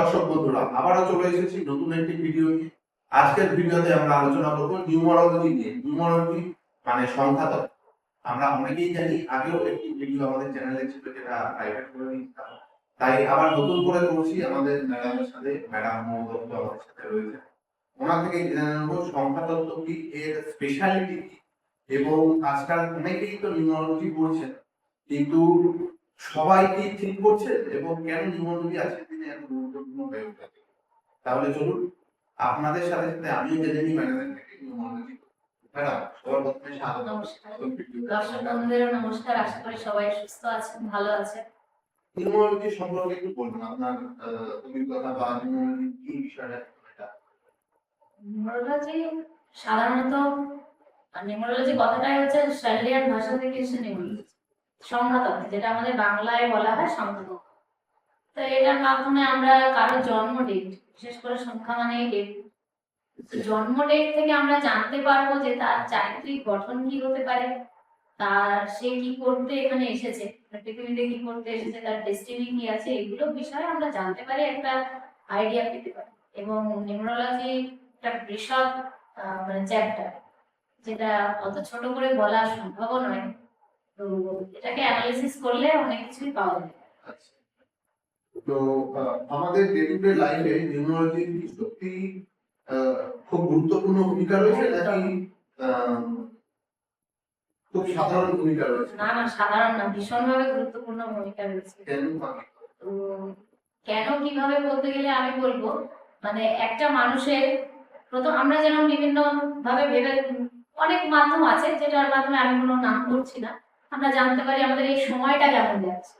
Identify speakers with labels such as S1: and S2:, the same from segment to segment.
S1: দর্শক বন্ধুরা, আবারও চলে এসেছি নতুন একটি ভিডিও নিয়ে। আজকের ভিডিওতে আমরা আলোচনা নিউমারোলজি নিয়ে। নিউমারোলজি মানে আমরা অনেকেই জানি, আগেও একটি ভিডিও আমাদের চ্যানেলে ছিল যেটা প্রাইভেট করে দিয়েছিলাম তাই আবার নতুন করে করছি আমাদের ম্যাডামের সাথে। ম্যাডাম আমাদের সাথে রয়েছে। ওনার থেকে জেনে নেব সংখ্যা তত্ত্ব কি, এর স্পেশালিটি কি? এবং আজকাল অনেকেই তো নিউমারোলজি পড়ছেন, কিন্তু সবাই কি ঠিক করছে এবং কেন নিউমোলজি আজকের গুরুত্বপূর্ণ হয়ে তাহলে চলুন আপনাদের সাথে সাথে আমিও জেনে নিই ম্যাডামের থেকে নিউমোলজি ম্যাডাম সবার প্রথমে স্বাগত।
S2: নমস্কার দর্শক বন্ধুদেরও নমস্কার। আশা করি সবাই সুস্থ আছেন ভালো আছেন।
S1: নিউমোলজি সম্পর্কে একটু বলবেন আপনার অভিজ্ঞতা বা নিউমোলজি কি বিষয়টা?
S2: নিউমোলজি সাধারণত নিউমোলজি কথাটাই হচ্ছে ভাষা থেকে এসে নিউমোলজি সংখ্যা যেটা আমাদের বাংলায় বলা হয় তত্ত্ব তো এটার মাধ্যমে আমরা কারোর জন্ম ডেট বিশেষ করে সংখ্যা মানে ডেট জন্ম ডেট থেকে আমরা জানতে পারব যে তার চারিত্রিক গঠন কি হতে পারে, তার সে কি করতে এখানে এসেছে পৃথিবীতে কি করতে এসেছে, তার ডেস্টিনি কি আছে, এগুলো বিষয়ে আমরা জানতে পারি, একটা আইডিয়া পেতে পারি। এবং নিউমোলজি একটা বৃষদ মানে চ্যাপ্টার যেটা অত ছোট করে বলা সম্ভব নয়। তো এটাকে অ্যানালিসিস করলে অনেক কিছুই পাওয়া যায়।
S1: আচ্ছা। তো আমাদের ডে টু ডে লাইফে নিউমোলজি সত্যি খুব গুরুত্বপূর্ণ ভূমিকা রয়েছে নাকি খুব সাধারণ ভূমিকা রয়েছে?
S2: না না সাধারণ না ভীষণভাবে গুরুত্বপূর্ণ ভূমিকা রয়েছে।
S1: কেন
S2: কেন কীভাবে বলতে গেলে আমি বলব মানে একটা মানুষের প্রথম আমরা যেমন বিভিন্ন ভাবে ভেবে অনেক মাধ্যম আছে যেটার মাধ্যমে আমি কোনো নাম করছি না। আমরা জানতে পারি আমাদের এই সময়টা কেমন যাচ্ছে।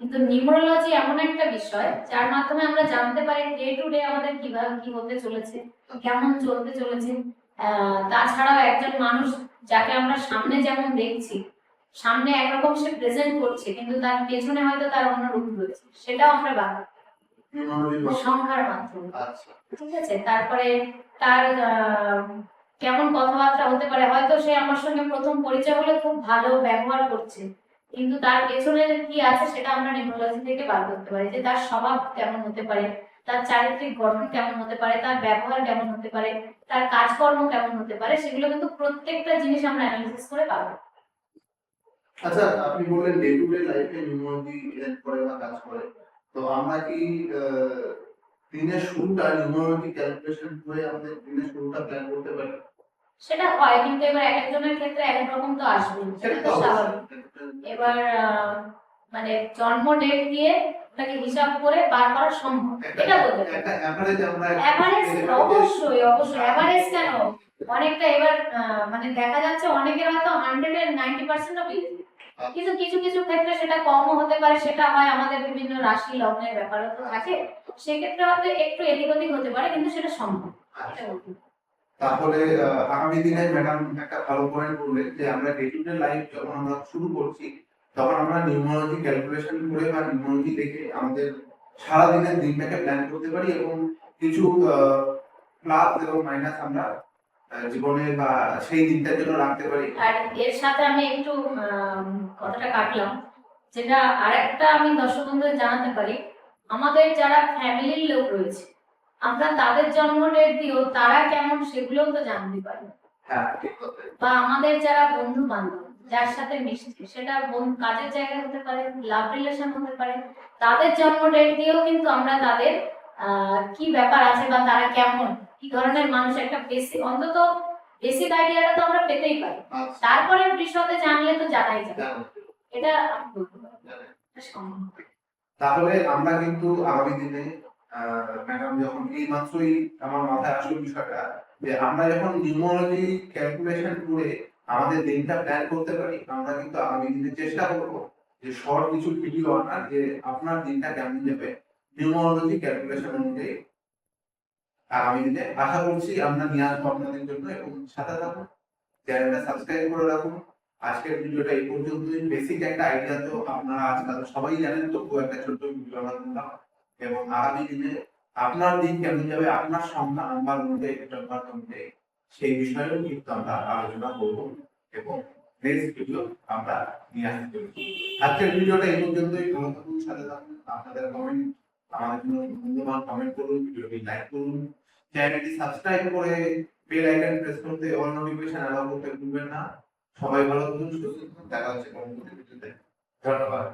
S2: কিন্তু নিউমোলজি এমন একটা বিষয় যার মাধ্যমে আমরা জানতে পারি ডে টু ডে আমাদের কীভাবে কি হতে চলেছে কেমন চলতে চলেছে। তাছাড়াও একজন মানুষ যাকে আমরা সামনে যেমন দেখছি সামনে একরকম সে প্রেজেন্ট করছে কিন্তু তার পেছনে হয়তো তার অন্য রূপ রয়েছে সেটাও আমরা বাংলা সংখ্যার মাধ্যমে।
S1: আচ্ছা।
S2: ঠিক আছে? তারপরে তার কেমন কথাবার্তা হতে পারে হয়তো সে আমার সঙ্গে প্রথম পরিচয় হলে খুব ভালো ব্যবহার করছে। কিন্তু তার পেছনে কি আছে সেটা আমরা নিউরোলজি থেকে বার করতে পারি যে তার স্বভাব কেমন হতে পারে, তার চারিত্রিক গঠন কেমন হতে পারে, তার ব্যবহার কেমন হতে পারে, তার কাজকর্ম কেমন হতে পারে, সেগুলো কিন্তু প্রত্যেকটা জিনিস আমরা অ্যানালিসিস করে পাবো।
S1: আচ্ছা আপনি বললেন ডে টু ডে লাইফে নিউমোলজি হেল্প করে বা কাজ করে। তো আমরা কি দিনের শুরুটা নিউমোলজি ক্যালকুলেশন করে আমাদের দিনের শুরুটা প্ল্যান করতে পারি?
S2: সেটা হয় কিন্তু এবার এক একজনের ক্ষেত্রে এক এক রকম তো আসবে সেটা তো স্বাভাবিক। এবার মানে জন্ম ডেট দিয়ে ওটাকে হিসাব করে বার করা সম্ভব। এটা বলতে অবশ্যই অবশ্যই। কেন? অনেকটা এবার মানে দেখা যাচ্ছে অনেকের হয়তো হান্ড্রেড এর নাইনটি পার্সেন্টও পেয়ে যাবে। কিন্তু কিছু কিছু ক্ষেত্রে সেটা কমও হতে পারে সেটা হয় আমাদের বিভিন্ন রাশি লগ্নের ব্যাপারও তো থাকে। সেক্ষেত্রে হয়তো একটু এদিক ওদিক হতে পারে কিন্তু সেটা সম্ভব। এটা বলতে।
S1: তাহলে আগামী দিনে ম্যাডাম একটা ভালো পয়েন্ট বললেন যে, আমরা ডে টু ডে লাইফ যখন আমরা শুরু করছি, তখন আমরা নিউমোলজি ক্যালকুলেশন করে বা নিউমোলজি দেখে আমাদের সারা দিনের দিনটাকে প্ল্যান করতে পারি এবং কিছু প্লাস এবং মাইনাস আমরা জীবনে বা সেই দিনটার জন্য রাখতে পারি।
S2: আর এর সাথে আমি একটু কথাটা কাটলাম, যেটা আরেকটা আমি দর্শক জানাতে পারি। আমাদের যারা ফ্যামিলির লোক রয়েছে আমরা তাদের জন্ম ডেট দিয়েও তারা কেমন সেগুলোও তো জানতে পারি
S1: হ্যাঁ
S2: বা আমাদের যারা বন্ধু বান্ধব যার সাথে মিশছি সেটা কাজের জায়গায় হতে পারে লাভ রিলেশন হতে পারে তাদের জন্ম ডেট দিয়েও কিন্তু আমরা তাদের কি ব্যাপার আছে বা তারা কেমন কি ধরনের মানুষ একটা বেশি অন্তত বেসিক আইডিয়াটা তো আমরা পেতেই পারি।
S1: আচ্ছা।
S2: তারপরে বিষয়তে জানলে তো জানাই যাবে। এটা
S1: তাহলে আমরা কিন্তু আগামী দিনে ম্যাডাম যখন এই মাত্রই আমার মাথায় আসলো বিষয়টা, যে আমরা যখন নিউমোলজি ক্যালকুলেশন করে আমাদের দিনটা প্ল্যান করতে পারি, আমরা কিন্তু আগামী দিনে চেষ্টা যে কিছু যে আপনার দিনটা কেমন যাবে নিউমোলজি ক্যালকুলেশন অনুযায়ী। আগামী দিনে আশা করছি আমরা নিয়ে আসব আপনাদের জন্য এবং সাথে থাকুন, চ্যানেলটা সাবস্ক্রাইব করে রাখুন। আজকের ভিডিওটা এই পর্যন্তই। বেসিক একটা আইডিয়া তো আপনারা আজকাল সবাই জানেন, তবুও একটা ছোট্ট ভিডিও আমরা এবং আগামী দিনে আপনার দিন কেমন যাবে, আপনার সংখ্যা নাম্বার অনুযায়ী নাম্বার অনুযায়ী সেই বিষয়েও কিন্তু আমরা আলোচনা করব এবং নেক্সট ভিডিও আমরা নিয়ে আসতে আজকের ভিডিওটা এই পর্যন্তই। ভালো থাকুন সাথে থাকুন, আপনাদের কমেন্ট আমাদের জন্য মূল্যবান কমেন্ট করুন, ভিডিওটি লাইক করুন। চ্যানেলটি সাবস্ক্রাইব করে বেল আইকন প্রেস করতে অল নোটিফিকেশন অ্যালাউ করতে ভুলবেন না। সবাই ভালো থাকুন, সুস্থ থাকুন, দেখা হচ্ছে পরবর্তী ভিডিওতে ধন্যবাদ।